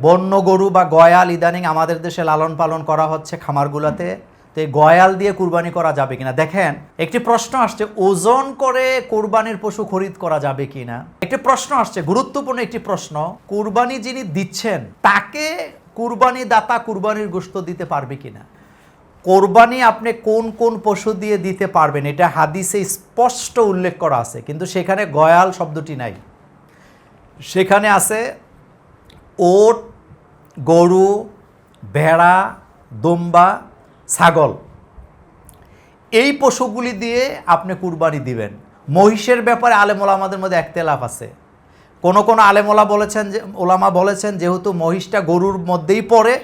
বন্য গরু বা গয়াল ইদানিং আমাদের দেশে লালন পালন করা হচ্ছে খামারগুলোতে। তো এই গয়াল দিয়ে কুরবানি করা যাবে কিনা? দেখেন, একটি প্রশ্ন আসছে, ওজন করে কুরবানির পশু খরিদ করা যাবে কিনা? একটি প্রশ্ন আসছে, গুরুত্বপূর্ণ একটি প্রশ্ন, কুরবানি যিনি দিচ্ছেন, তাকে কুরবানি দাতা কুরবানির গোশত দিতে পারবে কিনা? কোরবানি আপনি কোন কোন পশু দিয়ে দিতে পারবেন, এটা হাদিসে স্পষ্ট উল্লেখ করা আছে, কিন্তু সেখানে গয়াল শব্দটি নাই। সেখানে আছে ওট, গরু, ভেড়া, দম্বা, ছাগল। এই পশুগুলি দিয়ে আপনি কুরবানি দিবেন। মহিষের ব্যাপারে আলেমোলা আমাদের মধ্যে একতেলাফ আছে। কোন কোন আলেমোলা বলেছেন যে, ওলামা বলেছেন যেহেতু মহিষটা গরুর মধ্যেই পড়ে,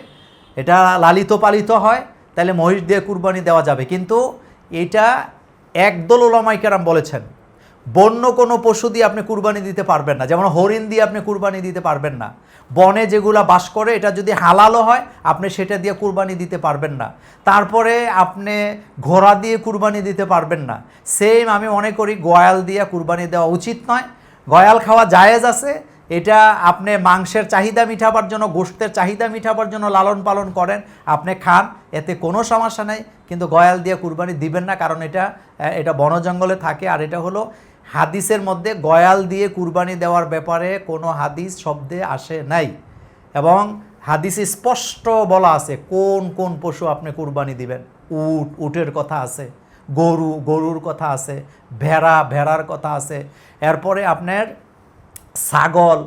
এটা লালিত পালিত হয়, তাহলে মহিষ দিয়ে কুরবানি দেওয়া যাবে। কিন্তু এটা একদল ওলামাই কেরাম বলেছেন। বন্য কোনো পশু দিয়ে আপনি কুরবানি দিতে পারবেন না। যেমন হরিণ দিয়ে আপনি কুরবানি দিতে পারবেন না। বনে যেগুলা বাস করে, এটা যদি হালালও হয়, আপনি সেটা দিয়ে কুরবানি দিতে পারবেন না। তারপরে আপনি ঘোড়া দিয়ে কুরবানি দিতে পারবেন না। সেম আমি মনে করি, গয়াল দিয়ে কুরবানি দেওয়া উচিত নয়। গয়াল খাওয়া জায়েজ আছে। এটা আপনি মাংসের চাহিদা মিঠাবার জন্য গোশতের চাহিদা মিঠাবার জন্য লালন পালন করেন, আপনি খান, এতে কোনো সমস্যা নেই। কিন্তু গয়াল দিয়ে কুরবানি দিবেন না, কারণ এটা এটা বন জঙ্গলে থাকে। আর এটা হলো হাদিসের মধ্যে গয়াল দিয়ে কুরবানি দেওয়ার ব্যাপারে কোনো হাদিস শব্দে আসে নাই। এবং হাদিসে স্পষ্ট বলা আছে, কোন কোন পশু আপনি কুরবানি দিবেন। উট, উটের কথা আছে, গরু, গরুর কথা আছে, ভেড়া, ভেড়ার কথা আছে। এরপরে আপনার ছাগল,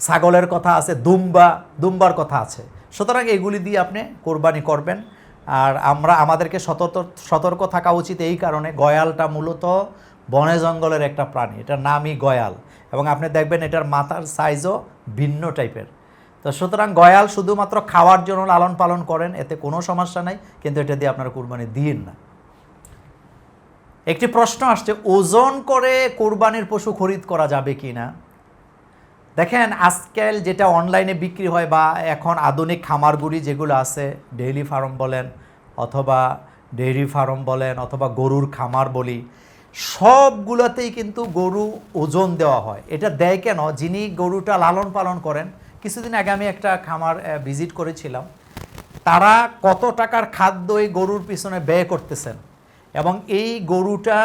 ছাগলের কথা আছে, দুম্বা, দুম্বার কথা আছে। সুতরাং এগুলি দিয়ে আপনি কোরবানি করবেন। আর আমরা, আমাদেরকে সতর্ক সতর্ক থাকা উচিত এই কারণে গয়ালটা মূলত বনে জঙ্গলের একটা প্রাণী, এটার নামই গয়াল। এবং আপনি দেখবেন এটার মাথার সাইজও ভিন্ন টাইপের তো সুতরাং গয়াল শুধুমাত্র খাওয়ার জন্য লালন পালন করেন, এতে কোনো সমস্যা নাই, কিন্তু এটা দিয়ে আপনারা কুরবানি দিন না। একটি প্রশ্ন আসছে, ওজন করে কোরবানির পশু খরিদ করা যাবে কি না? দেখেন, আজকাল যেটা অনলাইনে বিক্রি হয় বা এখন আধুনিক খামারগুলি যেগুলো আছে ডেইলি ফার্ম বলেন, অথবা ডেইরি ফার্ম বলেন, অথবা গরুর খামার বলি সবগুলোতেই কিন্তু গরু ওজন দেওয়া হয়। এটা দেয় কেন? যিনি গরুটা লালন পালন করেন, কিছুদিন আগে আমি একটা খামার ভিজিট করেছিলাম। তারা কত টাকার খাদ্য এই গরুর পিছনে ব্যয় করতেছেন এবং এই গরুটা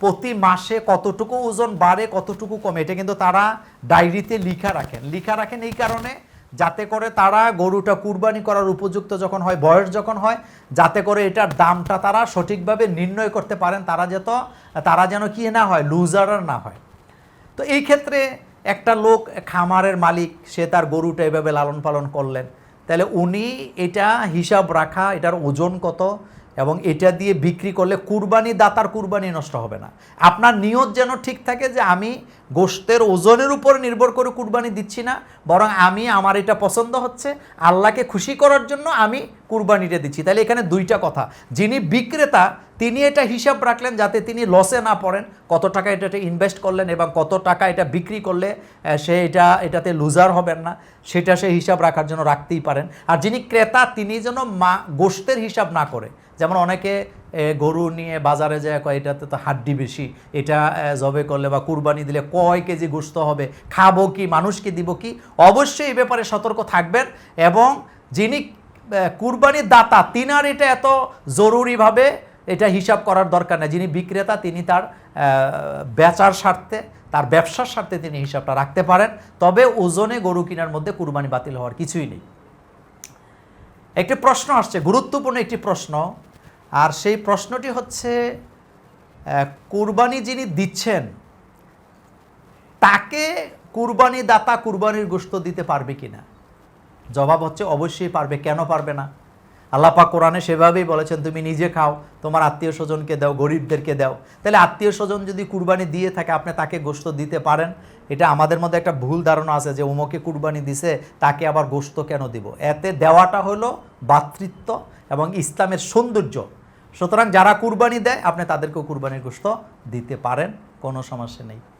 প্রতি মাসে কতটুকু ওজন বাড়ে, কতটুকু কমে, এটা কিন্তু তারা ডায়েরিতে লিখা রাখেন। লিখা রাখেন এই কারণে যাতে করে তারা গরুটা কুরবানি করার উপযুক্ত যখন হয়, বয়স যখন হয়, যাতে করে এটার দামটা তারা সঠিকভাবে নির্ণয় করতে পারেন, তারা যেত, তারা যেন কি না হয় লুজারার না হয়। তো এই ক্ষেত্রে একটা লোক খামারের মালিক, সে তার গরুটা এভাবে লালন পালন করলেন। তাহলে উনি এটা হিসাব রাখা, এটার ওজন কত এবং এটা দিয়ে বিক্রি করলে কুরবানি দাতার কুরবানি নষ্ট হবে না। আপনার নিয়ত যেন ঠিক থাকে যে আমি গোশতের ওজনের উপর নির্ভর করে কুরবানি দিচ্ছি না, বরং আমি আমার এটা পছন্দ হচ্ছে, আল্লাহকে খুশি করার জন্য আমি কুরবানিটা দিচ্ছি। তাহলে এখানে দুইটা কথা। যিনি বিক্রেতা তিনি এটা হিসাব রাখলেন যাতে তিনি লসে না পড়েন, কত টাকা এটাতে ইনভেস্ট করলেন এবং কত টাকা এটা বিক্রি করলে সে এটা, এটাতে লুজার হবেন না, সেটা সে হিসাব রাখার জন্য রাখতেই পারেন। আর যিনি ক্রেতা, তিনি যেন মা গোশতের হিসাব না করে। যেমন অনেকে গরু নিয়ে বাজারে যায়, কয়, এটাতে তো হাড্ডি বেশি, এটা জবে করলে বা কুরবানি দিলে কয় কেজি গোস্ত হবে, খাব কি, মানুষকে দিব কি? অবশ্যই এই ব্যাপারে সতর্ক থাকবেন এবং যিনি কুরবানির দাতা, তিনার এটা এত জরুরিভাবে এটা হিসাব করার দরকার নেই। যিনি বিক্রেতা, তিনি তার বেচার স্বার্থে, তার ব্যবসার স্বার্থে তিনি হিসাবটা রাখতে পারেন। তবে ওজনে গরু কেনার মধ্যে কুরবানি বাতিল হওয়ার কিছুই নেই। একটি প্রশ্ন আসছে, গুরুত্বপূর্ণ একটি প্রশ্ন। আর সেই প্রশ্নটি হচ্ছে কুরবানি যিনি দিচ্ছেন, তাকে কুরবানি দাতা কুরবানির গোশত দিতে পারবে কিনা? জবাব হচ্ছে, অবশ্যই পারবে। কেন পারবে না? আল্লাহ পাক কোরআনে সেভাবেই বলেছেন, তুমি নিজে খাও, তোমার আত্মীয় স্বজনকে দাও, গরিবদেরকে দাও। তাহলে আত্মীয় স্বজন যদি কুরবানি দিয়ে থাকে, আপনি তাকে গোশত দিতে পারেন? এটা আমাদের মধ্যে একটা ভুল ধারণা আছে যে উমকে কুরবানি দিছে, তাকে আবার গোশত কেন দিব? এতে দেওয়াটা হলো ভাতৃত্ব এবং ইসলামের সৌন্দর্য। সুতরাং যারা কুরবানি দেয়, আপনি তাদেরকেও কুরবানির গোশত দিতে পারেন, কোনো সমস্যা নেই।